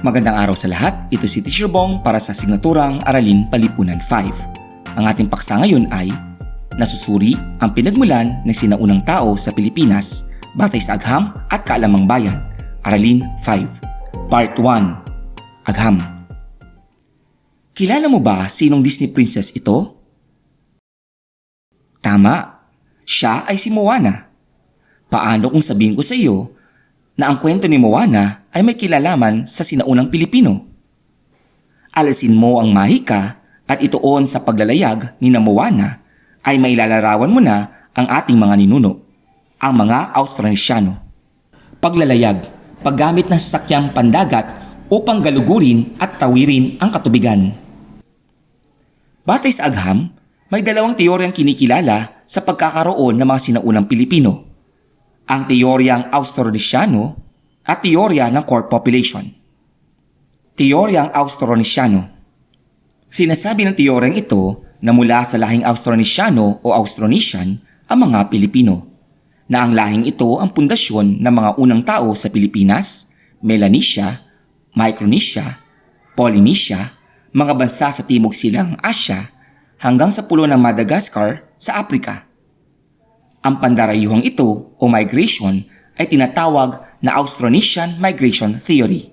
Magandang araw sa lahat. Ito si Teacher Bong para sa signaturang Aralin Palipunan 5. Ang ating paksa ngayon ay Nasusuri ang pinagmulan ng sinaunang tao sa Pilipinas batay sa agham at kaalamang bayan. Aralin 5. Part 1. Agham Kilala mo ba sinong Disney princess ito? Tama. Siya ay si Moana. Paano kung sabihin ko sa iyo na ang kwento ni Moana ay may kilalaman sa sinaunang Pilipino? Alasin mo ang mahika at ituon sa paglalayag ni na Moana ay mailalarawan mo na ang ating mga ninuno, ang mga Austronesiano. Paglalayag, paggamit ng sasakyang pandagat upang galugurin at tawirin ang katubigan. Batay sa agham, may dalawang teoryang kinikilala sa pagkakaroon ng mga sinaunang Pilipino. Ang teoryang Austronesiano at teorya ng core population. Teoryang Austronesiano Sinasabi ng teoryang ito na mula sa lahing Austronesiano o Austronesian ang mga Pilipino, na ang lahing ito ang pundasyon ng mga unang tao sa Pilipinas, Melanesia, Micronesia, Polynesia, mga bansa sa Timog Silang Asya, hanggang sa pulo ng Madagascar sa Afrika. Ang pandarayuhang ito o migration ay tinatawag na Austronesian Migration Theory.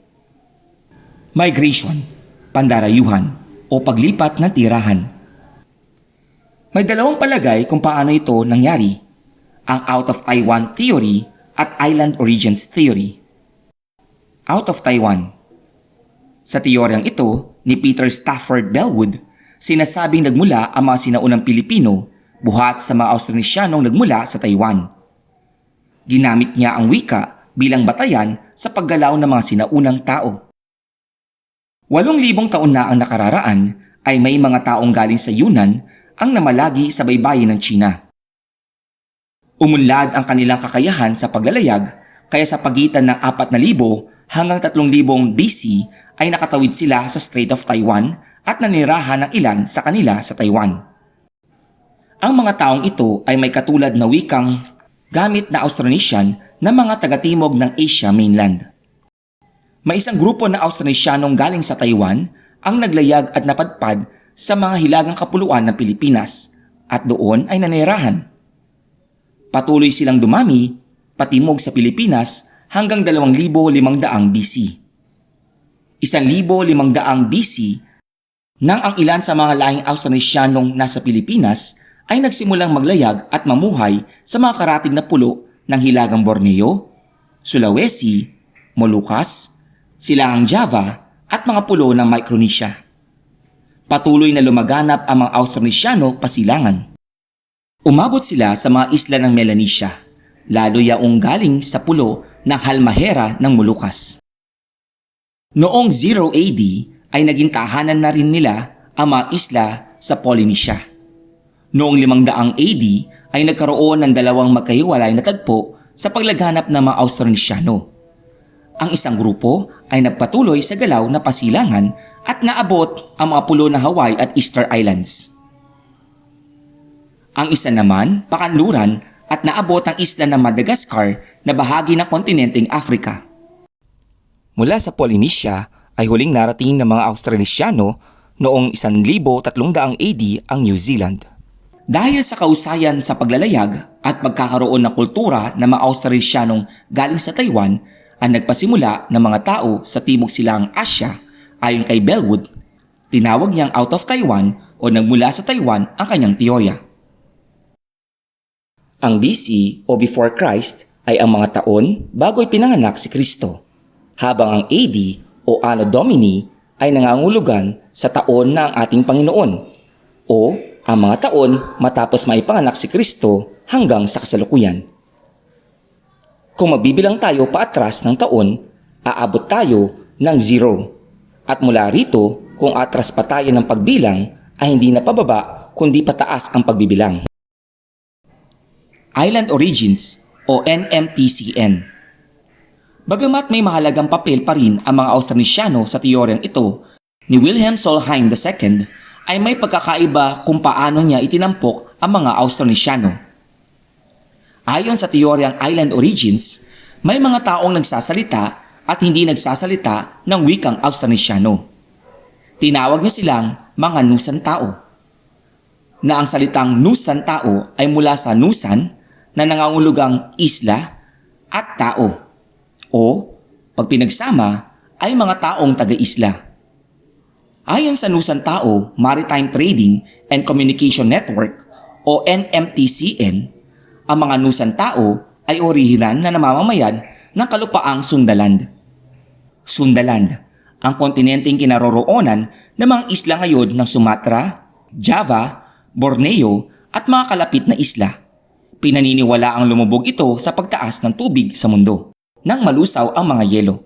Migration, pandarayuhan o paglipat ng tirahan. May dalawang palagay kung paano ito nangyari, ang out of Taiwan theory at island origins theory. Out of Taiwan Sa teoryang ito ni Peter Stafford Bellwood, sinasabing nagmula ang mga sinaunang Pilipino buhat sa mga Austronesianong nagmula sa Taiwan. Ginamit niya ang wika bilang batayan sa paggalaw ng mga sinaunang tao. Walong libong taon na ang nakararaan ay may mga taong galing sa Yunan ang namalagi sa baybayin ng China. Umunlad ang kanilang kakayahan sa paglalayag kaya sa pagitan ng 4,000 hanggang 3,000 BC ay nakatawid sila sa Strait of Taiwan at nanirahan ng ilan sa kanila sa Taiwan. Ang mga taong ito ay may katulad na wikang gamit na Austronesian na mga taga-timog ng Asia mainland. May isang grupo na Austronesianong galing sa Taiwan ang naglayag at napadpad sa mga hilagang kapuluan ng Pilipinas at doon ay nanirahan. Patuloy silang dumami patimog sa Pilipinas hanggang 2,500 BC. 1,500 BC nang ang ilan sa mga lahing Austronesianong nasa Pilipinas ay nagsimulang maglayag at mamuhay sa mga karatig na pulo ng Hilagang Borneo, Sulawesi, Molucas, Silangang Java at mga pulo ng Micronesia. Patuloy na lumaganap ang mga Austronesiano pasilangan. Umabot sila sa mga isla ng Melanesia, lalo yaong galing sa pulo ng Halmahera ng Molucas. Noong 0 AD ay naging tahanan na rin nila ang mga isla sa Polynesia. Noong 500 AD ay nagkaroon ng dalawang magkahiwalay na tagpo sa paglaganap ng mga Austronesiano. Ang isang grupo ay nagpatuloy sa galaw na pasilangan at naabot ang mga pulo ng Hawaii at Easter Islands. Ang isa naman, pakanluran at naabot ang isla ng Madagascar na bahagi ng kontinenteng Africa. Mula sa Polynesia ay huling narating ng mga Austronesiano noong 1300 AD ang New Zealand. Dahil sa kausayan sa paglalayag at pagkakaroon ng kultura ng mga Austronesianong galing sa Taiwan, ang nagpasimula ng mga tao sa Timog Silang Asya ayon kay Bellwood, tinawag niyang out of Taiwan o nagmula sa Taiwan ang kanyang teorya. Ang BC o before Christ ay ang mga taon bago ipinanganak si Kristo, habang ang AD o Anno Domini ay nangangulugan sa taon na ang ating Panginoon o ang mga taon matapos maipanganak si Kristo hanggang sa kasalukuyan. Kung mabibilang tayo paatras ng taon, aabot tayo ng zero. At mula rito, kung atras pa tayo ng pagbilang, ay hindi na pababa kundi pataas ang pagbibilang. Island Origins o NMTCN Bagamat may mahalagang papel pa rin ang mga Austronesiano sa teoryang ito, ni Wilhelm Solheim II ay may pagkakaiba kung paano niya itinampok ang mga Austronesiano. Ayon sa teoryang Island Origins, may mga taong nagsasalita at hindi nagsasalita ng wikang Austronesiano. Tinawag niya silang mga nusan tao. Na ang salitang nusan tao ay mula sa nusan na nangangulugang isla at tao o pag pinagsama ay mga taong taga-isla. Ayon sa Nusan Tao Maritime Trading and Communication Network o NMTCN, ang mga Nusan Tao ay orihinan na namamamayan ng kalupaang Sundaland. Sundaland, ang kontinenteng kinaroroonan ng mga isla ngayon ng Sumatra, Java, Borneo at mga kalapit na isla. Pinaniniwala ang lumubog ito sa pagtaas ng tubig sa mundo nang malusaw ang mga yelo.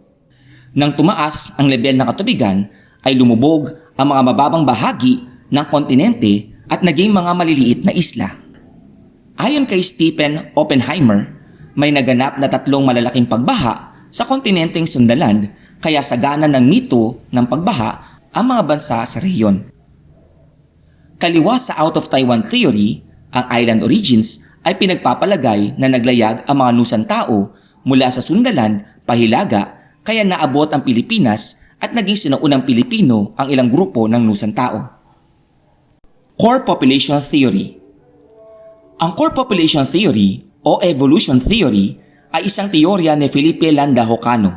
Nang tumaas ang level ng katubigan ay lumubog ang mga mababang bahagi ng kontinente at naging mga maliliit na isla. Ayon kay Stephen Oppenheimer, may naganap na tatlong malalaking pagbaha sa kontinenteng Sundaland kaya sagana ng mito ng pagbaha ang mga bansa sa rehiyon. Kaliwa sa out of Taiwan theory, ang island origins ay pinagpapalagay na naglayag ang mga nusang tao mula sa Sundaland pahilaga kaya naabot ang Pilipinas at naging sinaunang Pilipino ang ilang grupo ng nusang tao. Core Population Theory Ang core population theory o evolution theory ay isang teorya ni Felipe Landa Hocano,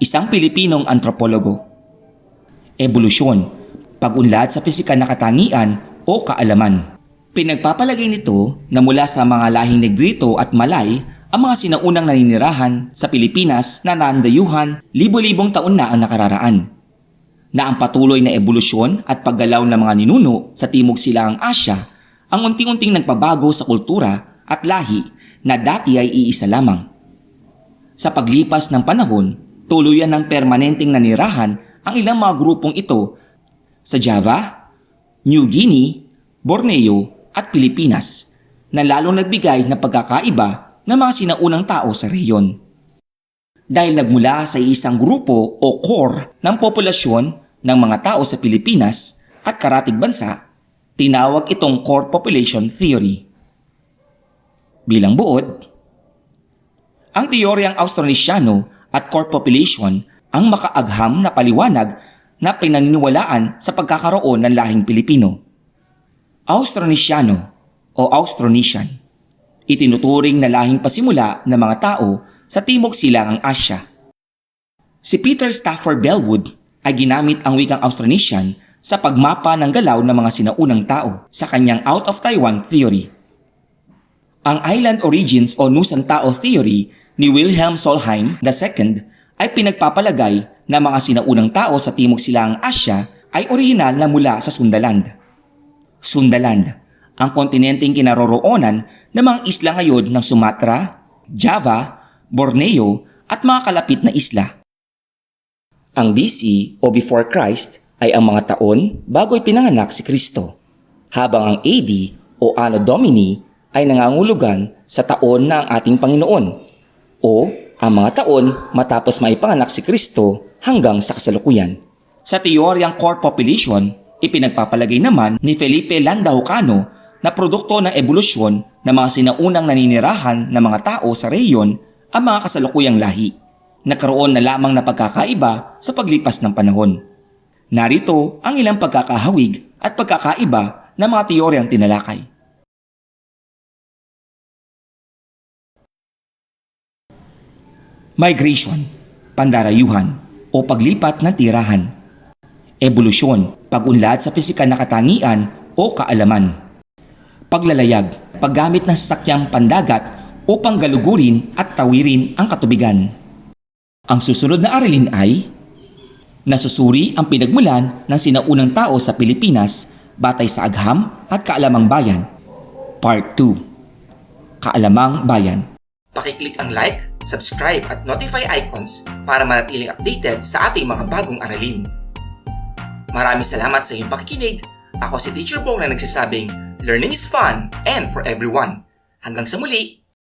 isang Pilipinong antropologo. Evolusyon, pag-unlad sa pisikal na katangian o kaalaman. Pinagpapalagay nito na mula sa mga lahing Negrito at Malay ang mga sinaunang naninirahan sa Pilipinas na nandayuhan libo-libong taon na ang nakararaan. Na ang patuloy na evolusyon at paggalaw ng mga ninuno sa Timog Silaang Asya ang unting-unting nagpabago sa kultura at lahi na dati ay iisa lamang. Sa paglipas ng panahon, tuluyan ng permanenteng nanirahan ang ilang mga grupong ito sa Java, New Guinea, Borneo at Pilipinas na lalong nagbigay ng pagkakaiba ng mga sinaunang tao sa rehiyon. Dahil nagmula sa isang grupo o core ng populasyon ng mga tao sa Pilipinas at karatig bansa, tinawag itong core population theory. Bilang buod, ang teoryang Austronesiano at core population ang makaagham na paliwanag na pinaniniwalaan sa pagkakaroon ng lahing Pilipino. Austronesiano o Austronesian, itinuturing na lahing pasimula ng mga tao sa Timog Silangang Asya. Si Peter Stafford Bellwood ay ginamit ang wikang Austronesian sa pagmapa ng galaw ng mga sinaunang tao sa kanyang Out of Taiwan theory. Ang Island Origins o Nusan Tao theory ni Wilhelm Solheim II ay pinagpapalagay na mga sinaunang tao sa Timog Silangang Asya ay orihinal na mula sa Sundaland. Sundaland, ang kontinenteng kinaroroonan ng mga isla ngayon ng Sumatra, Java, Borneo at mga kalapit na isla. Ang BC o before Christ ay ang mga taon bago ipinanganak si Kristo, habang ang AD o Anno Domini ay nangangulugan sa taon na ang ating Panginoon o ang mga taon matapos maipanganak si Kristo hanggang sa kasalukuyan. Sa teoryang core population, ipinagpapalagay naman ni Felipe Landaucano na produkto ng ebolusyon ng mga sinaunang naninirahan ng mga tao sa rehiyon ang mga kasalukuyang lahi. Nagkaroon na lamang na pagkakaiba sa paglipas ng panahon. Narito ang ilang pagkakahawig at pagkakaiba ng mga teoryang tinalakay. Migration, pandarayuhan o paglipat ng tirahan. Evolusyon, pag-unlad sa pisikal na katangian o kaalaman. Paglalayag, paggamit ng sasakyang pandagat upang galugurin at tawirin ang katubigan. Ang susunod na aralin ay Nasusuri ang pinagmulan ng sinaunang tao sa Pilipinas batay sa agham at kaalamang bayan. Part 2 Kaalamang Bayan Pakiclick ang like, subscribe at notify icons para manatiling updated sa ating mga bagong aralin. Maraming salamat sa iyong pakikinig. Ako si Teacher Bong na nagsasabing, Learning is fun and for everyone. Hanggang sa muli,